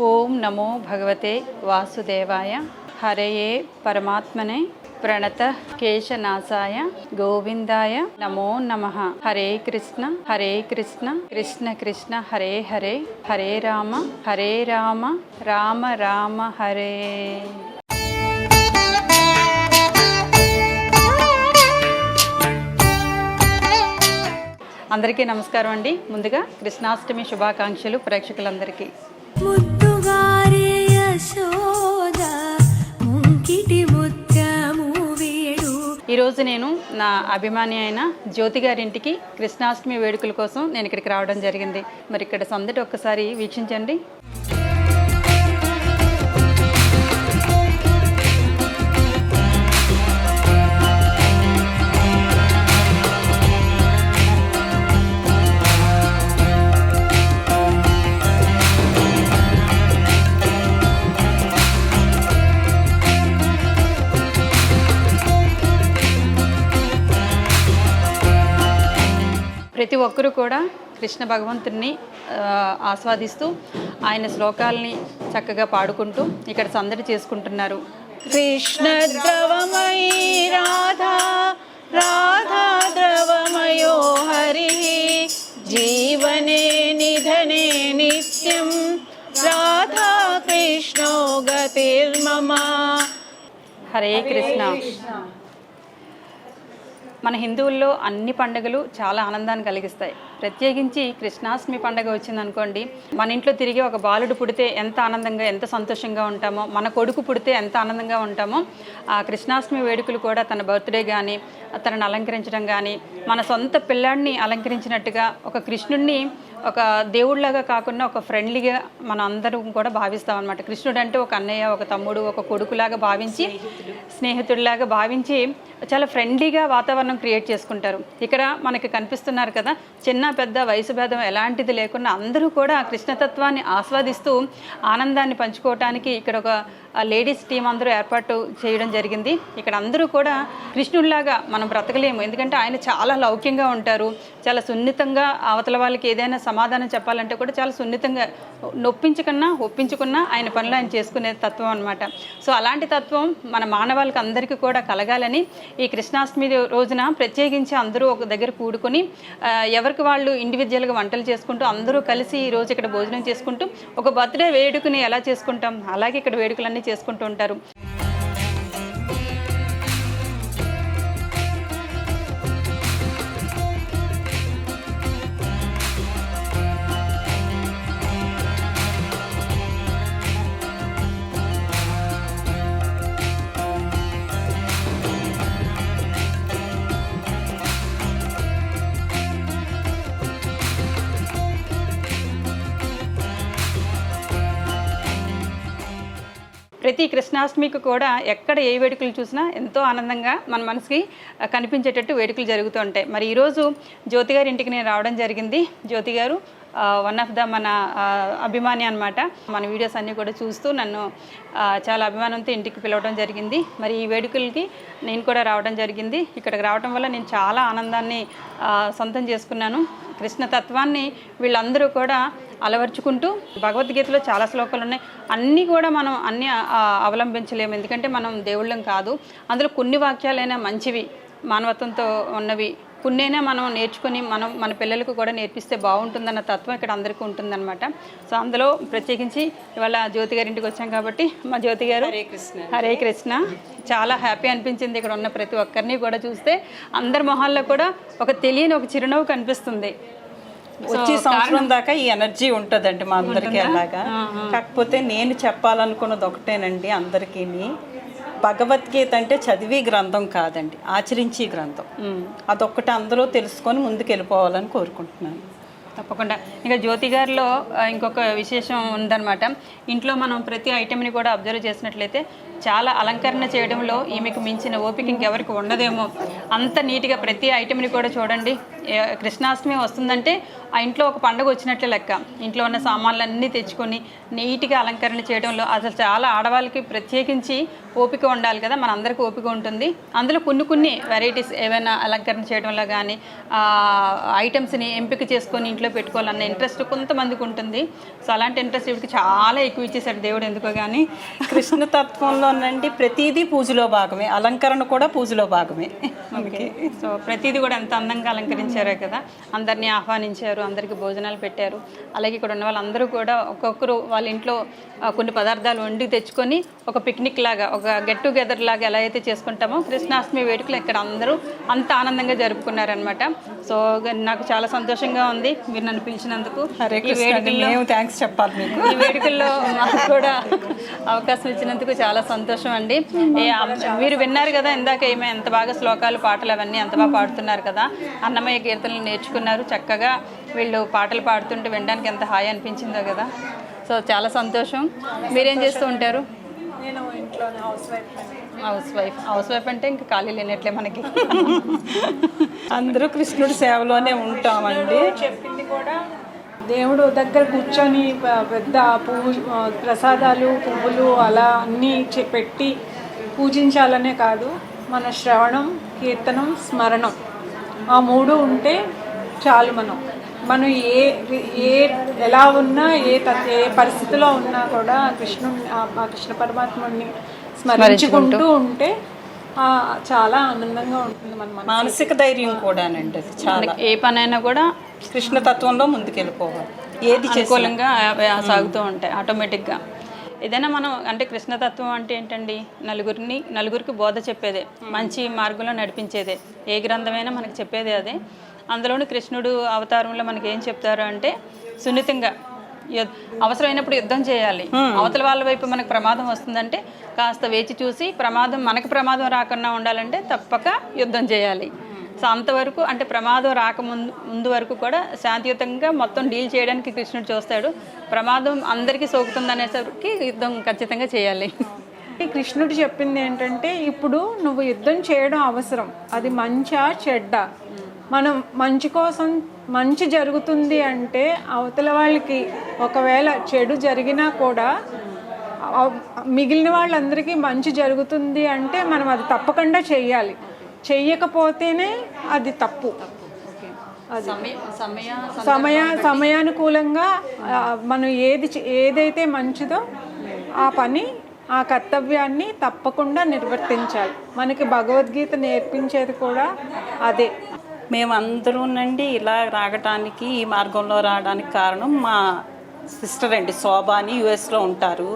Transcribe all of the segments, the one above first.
ఓం నమో భగవతే వాసుదేవాయ. హరయే పరమాత్మనే ప్రణత కేశనాశాయ. గోవిందాయ నమో నమ. హరే కృష్ణ హరే కృష్ణ కృష్ణ కృష్ణ హరే హరే హరే రామ హరే రామ రామ రామ హరే. అందరికీ నమస్కారం అండి. ముందుగా కృష్ణాష్టమి శుభాకాంక్షలు ప్రేక్షకులందరికీ. యశోద ముంకిటి ముత్యము వేడు. ఈరోజు నేను నా అభిమాని అయిన జ్యోతి గారింటికి కృష్ణాష్టమి వేడుకల కోసం నేను ఇక్కడికి రావడం జరిగింది. మరి ఇక్కడ సందడి ఒక్కసారి వీక్షించండి. ప్రతి ఒక్కరూ కూడా కృష్ణ భగవంతుడిని ఆస్వాదిస్తూ ఆయన శ్లోకాలని చక్కగా పాడుకుంటూ ఇక్కడ సందడి చేసుకుంటున్నారు. కృష్ణ ద్రవమయీ రాధా రాధా ద్రవమయో హరి జీవనే నిధనే నిత్యం రాధా కృష్ణో గతిర్మమ. హరే కృష్ణ. మన హిందువుల్లో అన్ని పండుగలు చాలా ఆనందాన్ని కలిగిస్తాయి. ప్రత్యేకించి కృష్ణాష్టమి పండుగ వచ్చిందనుకోండి మన ఇంట్లో తిరిగి ఒక బాలుడు పుడితే ఎంత ఆనందంగా ఎంత సంతోషంగా ఉంటామో మన కొడుకు పుడితే ఎంత ఆనందంగా ఉంటామో ఆ కృష్ణాష్టమి వేడుకలు కూడా తన బర్త్డే కానీ తనను అలంకరించడం కానీ మన సొంత పిల్లాడిని అలంకరించినట్టుగా ఒక కృష్ణుడిని ఒక దేవుళ్ళగా కాకుండా ఒక ఫ్రెండ్లీగా మన అందరం కూడా భావిస్తాం అనమాట కృష్ణుడు అంటే ఒక అన్నయ్య ఒక తమ్ముడు ఒక కొడుకులాగా భావించి స్నేహితుడిలాగా భావించి చాలా ఫ్రెండ్లీగా వాతావరణం క్రియేట్ చేసుకుంటారు. ఇక్కడ మనకి కనిపిస్తున్నారు కదా చిన్న పెద్ద వయసు భేదం ఎలాంటిది లేకుండా అందరూ కూడా కృష్ణతత్వాన్ని ఆస్వాదిస్తూ ఆనందాన్ని పంచుకోవటానికి ఇక్కడ ఒక లేడీస్ టీం అందరూ ఏర్పాటు చేయడం జరిగింది. ఇక్కడ అందరూ కూడా కృష్ణుల్లాగా మనం బ్రతకలేము. ఎందుకంటే ఆయన చాలా లౌక్యంగా ఉంటారు. చాలా సున్నితంగా అవతల వాళ్ళకి ఏదైనా సమాధానం చెప్పాలంటే కూడా చాలా సున్నితంగా నొప్పించకన్నా ఒప్పించుకున్నా ఆయన పనులు ఆయన చేసుకునే తత్వం అనమాట సో అలాంటి తత్వం మన మానవాళికి అందరికీ కూడా కలగాలని ఈ కృష్ణాష్టమి రోజున ప్రత్యేకించి అందరూ ఒక దగ్గర కూడుకొని ఎవరికి వాళ్ళు ఇండివిజువల్గా వంటలు చేసుకుంటూ అందరూ కలిసి ఈ రోజు ఇక్కడ భోజనం చేసుకుంటూ ఒక బర్త్డే వేడుకని ఎలా చేసుకుంటాం? అలాగే ఇక్కడ వేడుకలన్నీ చేసుకుంటూ ఉంటారు. ప్రతి కృష్ణాష్టమికి కూడా ఎక్కడ ఏ వేడుకలు చూసినా ఎంతో ఆనందంగా మన మనసుకి కనిపించేటట్టు వేడుకలు జరుగుతూ ఉంటాయి. మరి ఈరోజు జ్యోతి గారి ఇంటికి నేను రావడం జరిగింది. జ్యోతి గారు వన్ ఆఫ్ ద మన అభిమాని అనమాట మన వీడియోస్ అన్నీ కూడా చూస్తూ నన్ను చాలా అభిమానంతో ఇంటికి పిలవడం జరిగింది. మరి ఈ వేడుకలకి నేను కూడా రావడం జరిగింది. ఇక్కడికి రావడం వల్ల నేను చాలా ఆనందాన్ని సొంతం చేసుకున్నాను. కృష్ణ తత్వాన్ని వీళ్ళందరూ కూడా అలవర్చుకుంటూ భగవద్గీతలో చాలా శ్లోకాలు ఉన్నాయి. అన్నీ కూడా మనం అన్నీ అవలంబించలేము. ఎందుకంటే మనం దేవుళ్ళం కాదు. అందులో కొన్ని వాక్యాలైనా మంచివి మానవత్వంతో ఉన్నవి కొన్నైనా మనం నేర్చుకుని మనం మన పిల్లలకు కూడా నేర్పిస్తే బాగుంటుందన్న తత్వం ఇక్కడ అందరికీ ఉంటుందన్నమాట. సో అందులో ప్రత్యేకించి ఇవాళ జ్యోతి గారి ఇంటికి వచ్చాం కాబట్టి మా జ్యోతి గారు హరే కృష్ణ. హరే కృష్ణ. చాలా హ్యాపీ అనిపించింది ఇక్కడ ఉన్న ప్రతి ఒక్కరిని కూడా చూస్తే. అందరి మొహాల్లో కూడా ఒక తెలియని ఒక చిరునవ్వు కనిపిస్తుంది. వచ్చే సంవత్సరం దాకా ఈ ఎనర్జీ ఉంటుందండి మా అందరికీ అలాగా. కాకపోతే నేను చెప్పాలనుకున్నది ఒకటేనండి అందరికీ భగవద్గీత అంటే చదివి గ్రంథం కాదండి ఆచరించి గ్రంథం. అదొక్కటి అందరూ తెలుసుకొని ముందుకు వెళ్ళిపోవాలని కోరుకుంటున్నాను. తప్పకుండా. ఇంకా జ్యోతి గారిలో ఇంకొక విశేషం ఉందన్నమాట. ఇంట్లో మనం ప్రతి ఐటెంని కూడా అబ్జర్వ్ చేసినట్లయితే చాలా అలంకరణ చేయడంలో ఈమెకు మించిన ఓపిక ఇంకెవరికి ఉండదేమో. అంత నీట్గా ప్రతి ఐటెంని కూడా చూడండి. కృష్ణాష్టమి వస్తుందంటే ఆ ఇంట్లో ఒక పండుగ వచ్చినట్లే లెక్క. ఇంట్లో ఉన్న సామాన్లన్నీ తెచ్చుకొని నీట్గా అలంకరణ చేయడంలో అసలు చాలా ఆడవాళ్ళకి ప్రత్యేకించి ఓపిక ఉండాలి కదా. మన ఓపిక ఉంటుంది. అందులో కొన్ని కొన్ని వెరైటీస్ ఏమైనా అలంకరణ చేయడంలో కానీ ఐటమ్స్ని ఎంపిక చేసుకొని ఇంట్లో పెట్టుకోవాలన్న ఇంట్రెస్ట్ కొంతమందికి ఉంటుంది. సో అలాంటి ఇంట్రెస్ట్ వీటికి చాలా ఎక్కువ ఇచ్చేసాడు దేవుడు ఎందుకో కానీ కృష్ణ తత్వంలోనండి ప్రతిదీ పూజలో భాగమే. అలంకరణ కూడా పూజలో భాగమే. మనకి సో ప్రతిదీ కూడా ఎంత అందంగా అలంకరించారో కదా. అందరినీ ఆహ్వానించారు అందరికీ భోజనాలు పెట్టారు. అలాగే ఇక్కడ ఉన్న వాళ్ళందరూ కూడా ఒక్కొక్కరు వాళ్ళ ఇంట్లో కొన్ని పదార్థాలు వండి తెచ్చుకొని ఒక పిక్నిక్ లాగా ఒక గెట్ టుగెదర్ లాగా ఎలా అయితే చేసుకుంటామో కృష్ణాష్టమి వేడుకలు ఇక్కడ అందరూ అంత ఆనందంగా జరుపుకున్నారనమాట సో నాకు చాలా సంతోషంగా ఉంది మీరు నన్ను పిలిచినందుకు. ఈ వేడుకల్లో థ్యాంక్స్ చెప్పాలి మీకు. ఈ వేడుకల్లో మాకు కూడా అవకాశం ఇచ్చినందుకు చాలా సంతోషం అండి. మీరు విన్నారు కదా ఇందాక ఏమే ఎంత బాగా శ్లోకాలు పాటలు అవన్నీ ఎంత బాగా పాడుతున్నారు కదా. అన్నమయ్య కీర్తనలు నేర్చుకున్నారు చక్కగా. వీళ్ళు పాటలు పాడుతుంటే వినడానికి ఎంత హాయి అనిపించిందో కదా. సో చాలా సంతోషం. మీరేం చేస్తూ ఉంటారు? నేను ఇంట్లో housewife housewife. Housewife అంటే ఇంకా ఖాళీ లేనట్లే మనకి. అందరూ కృష్ణుడి సేవలోనే ఉంటామండి. చెప్పింది కూడా దేవుడు దగ్గర కూర్చొని ప- పెద్ద పువ్వు ఆ, ప్రసాదాలు పువ్వులు అలా అన్నీ చె- పెట్టి పూజించాలనే కాదు మన శ్రవణం కీర్తనం స్మరణం ఆ మూడు ఉంటే చాలు మనం. మనం ఏ ఏ ఎలా ఉన్నా ఏ తత్ ఏ పరిస్థితిలో ఉన్నా కూడా కృష్ణుని ఆ- కృష్ణ పరమాత్ముడిని స్మరించుకుంటూ ఉంటే ఆ, చాలా ఆనందంగా ఉంటుంది మన మనసు మానసిక ధైర్యం కూడానండి అది చాలా. ఏ పనైనా కూడా కృష్ణ తత్వంలో ముందుకెళ్ళిపోవాలి. ఏది అనుకూలంగా ఆ- సాగుతూ ఉంటాయి ఆటోమేటిక్గా. ఏదైనా మనం అంటే కృష్ణతత్వం అంటే ఏంటండి? నలుగురిని నలుగురికి బోధ చెప్పేదే మంచి మార్గంలో నడిపించేదే. ఏ గ్రంథమైనా మనకి చెప్పేదే అదే. అందులోని కృష్ణుడు అవతారంలో మనకి ఏం చెప్తారు అంటే సున్నితంగా అవసరమైనప్పుడు యుద్ధం చేయాలి. అవతల వాళ్ళ వైపు మనకు ప్రమాదం వస్తుందంటే కాస్త వేచి చూసి ప్రమాదం మనకు ప్రమాదం రాకుండా ఉండాలంటే తప్పక యుద్ధం చేయాలి. సో అంతవరకు అంటే ప్రమాదం రాకముందు ముందు వరకు కూడా శాంతియుతంగా మొత్తం డీల్ చేయడానికి కృష్ణుడు చూస్తాడు. ప్రమాదం అందరికీ సోకుతుంది అనేసరికి యుద్ధం ఖచ్చితంగా చేయాలి. కృష్ణుడు చెప్పింది ఏంటంటే ఇప్పుడు నువ్వు యుద్ధం చేయడం అవసరం. అది మంచా చెడ్డ? మనం మంచి కోసం మంచి జరుగుతుంది అంటే అవతల వాళ్ళకి ఒకవేళ చెడు జరిగినా కూడా మిగిలిన వాళ్ళందరికీ మంచి జరుగుతుంది అంటే మనం అది తప్పకుండా చెయ్యాలి. చెయ్యకపోతేనే అది తప్పు. సమయ సమయ సమయానుకూలంగా మనం ఏది ఏదైతే మంచిదో ఆ పని ఆ కర్తవ్యాన్ని తప్పకుండా నిర్వర్తించాలి. మనకి భగవద్గీత నేర్పించేది కూడా అదే. మేమందరూనండి ఇలా రాగటానికి ఈ మార్గంలో రావడానికి కారణం మా సిస్టర్ అండి శోభ అని యుఎస్లో ఉంటారు.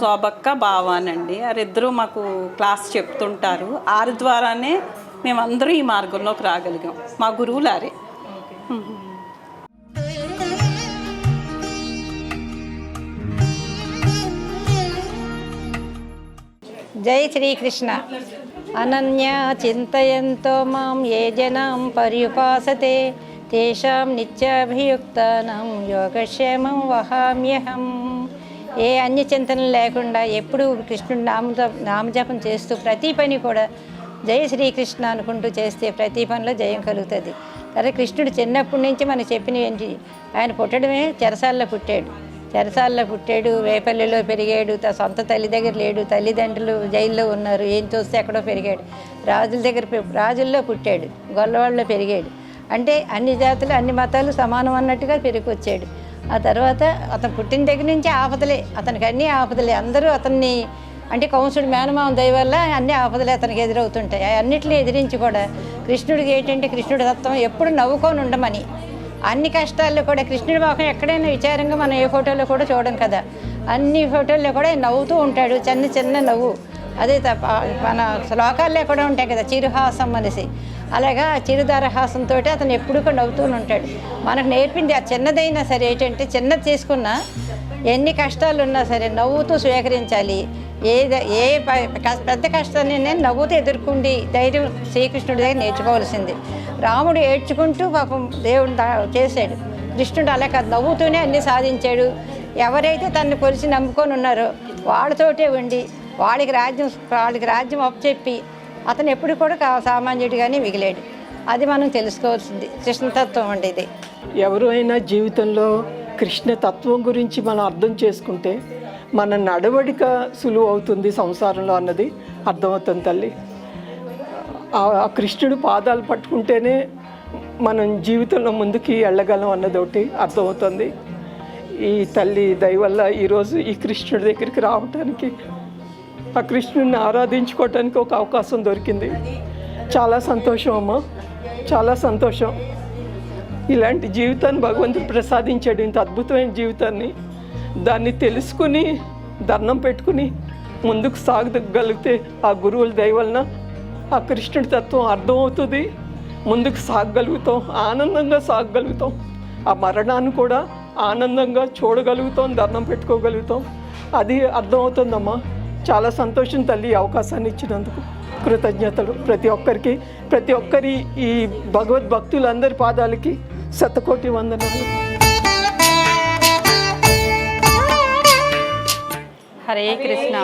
శోభక్క బావానండి. వారిద్దరూ మాకు క్లాస్ చెప్తుంటారు. ఆరి ద్వారానే మేమందరూ ఈ మార్గంలోకి రాగలిగాం. మా గురువులారే జై శ్రీకృష్ణ. అనన్యా చింతయంతో మాం ఏ జనం పర్యుపాసతే తేషాం నిత్యాభియుక్తానం యోగక్షేమం వహామ్యహం. ఏ అన్య చింతనలు లేకుండా ఎప్పుడు కృష్ణుడు నామజ నామజపం చేస్తూ ప్రతి పని కూడా జయ శ్రీకృష్ణ అనుకుంటూ చేస్తే ప్రతి పనిలో జయం కలుగుతుంది. సరే కృష్ణుడు చిన్నప్పటి నుంచి మనం చెప్పినవి ఆయన పుట్టడమే చెరసాల్లో పుట్టాడు. చెరసాల్లో పుట్టాడు వేపల్లిలో పెరిగాడు త సొంత తల్లి దగ్గర లేడు తల్లిదండ్రులు జైల్లో ఉన్నారు ఏం చూస్తే ఎక్కడో పెరిగాడు. రాజుల దగ్గర పె- రాజుల్లో పుట్టాడు గొల్లవాళ్ళలో పెరిగాడు. అంటే అన్ని జాతులు అన్ని మతాలు సమానం అన్నట్టుగా పెరిగొచ్చాడు. ఆ తర్వాత అతను పుట్టిన దగ్గర నుంచి ఆపదలే అతనికి అన్ని ఆపదలే. అందరూ అతన్ని అంటే కంసుడు మేనమామ దయ వల్ల అన్ని ఆపదలే అతనికి ఎదురవుతుంటాయి. అన్నిటిని ఎదిరించి కూడా కృష్ణుడికి ఏంటంటే కృష్ణుడి తత్వం ఎప్పుడు నవ్వుకొని ఉండమని. అన్ని కష్టాల్లో కూడా కృష్ణుడి మొఖం ఎక్కడైనా విచారంగా మనం ఏ ఫోటోలో కూడా చూడం కదా. అన్ని ఫోటోల్లో కూడా నవ్వుతూ ఉంటాడు చిన్న చిన్న నవ్వు. అదే తప్ప మన శ్లోకాల్లో కూడా ఉంటాయి కదా చిరుహాసం అనేసి. అలాగా ఆ చిరుదరహాసంతో అతను ఎప్పుడు కూడా నవ్వుతూనే ఉంటాడు. మనకు నేర్పింది ఆ చిన్నదైనా సరే ఏంటంటే చిన్నది తీసుకున్నా ఎన్ని కష్టాలు ఉన్నా సరే నవ్వుతూ స్వీకరించాలి. ఏ ఏ ప- కష్ట- పెద్ద కష్టాన్ని నేను నవ్వుతూ ఎదుర్కొండి ధైర్యం శ్రీకృష్ణుడి దగ్గర నేర్చుకోవాల్సింది. రాముడు ఏడ్చుకుంటూ పాపం దేవుడు చేశాడు. కృష్ణుడు అలా కాదు నవ్వుతూనే అన్ని సాధించాడు. ఎవరైతే తనను కొలిసి నమ్ముకొని ఉన్నారో వాళ్ళతోటే ఉండి వాడికి రాజ్యం వాడికి రాజ్యం అప్పచెప్పి అతను ఎప్పుడు కూడా కా- సామాన్యుడిగానే మిగిలాడు. అది మనం తెలుసుకోవాల్సింది. కృష్ణతత్వం అండి ఇది. ఎవరు అయినా జీవితంలో కృష్ణతత్వం గురించి మనం అర్థం చేసుకుంటే మన నడవడిక సులువు అవుతుంది సంసారంలో అన్నది అర్థమవుతుంది తల్లి. ఆ కృష్ణుడు పాదాలు పట్టుకుంటేనే మనం జీవితంలో ముందుకి వెళ్ళగలం అన్నది ఒకటి అర్థమవుతుంది. ఈ తల్లి దయవల్ల ఈరోజు ఈ కృష్ణుడి దగ్గరికి రావటానికి ఆ కృష్ణుడిని ఆరాధించుకోవటానికి ఒక అవకాశం దొరికింది. చాలా సంతోషం అమ్మ. చాలా సంతోషం. ఇలాంటి జీవితాన్ని భగవంతుడు ప్రసాదించాడు. ఇంత అద్భుతమైన జీవితాన్ని దాన్ని తెలుసుకుని దండం పెట్టుకుని ముందుకు సాగగలిగితే ఆ గురువుల దయవలన ఆ కృష్ణుడి తత్వం అర్థమవుతుంది. ముందుకు సాగగలుగుతాం ఆనందంగా సాగగలుగుతాం. ఆ మరణాన్ని కూడా ఆనందంగా చూడగలుగుతాం దండం పెట్టుకోగలుగుతాం. అది అర్థమవుతుందమ్మా. చాలా సంతోషం తల్లి అవకాశాన్ని ఇచ్చినందుకు. కృతజ్ఞతలు ప్రతి ఒక్కరికి. ప్రతి ఒక్కరి ఈ భగవద్భక్తులందరి పాదాలకి శతకోటి వందనాలు. హరే కృష్ణ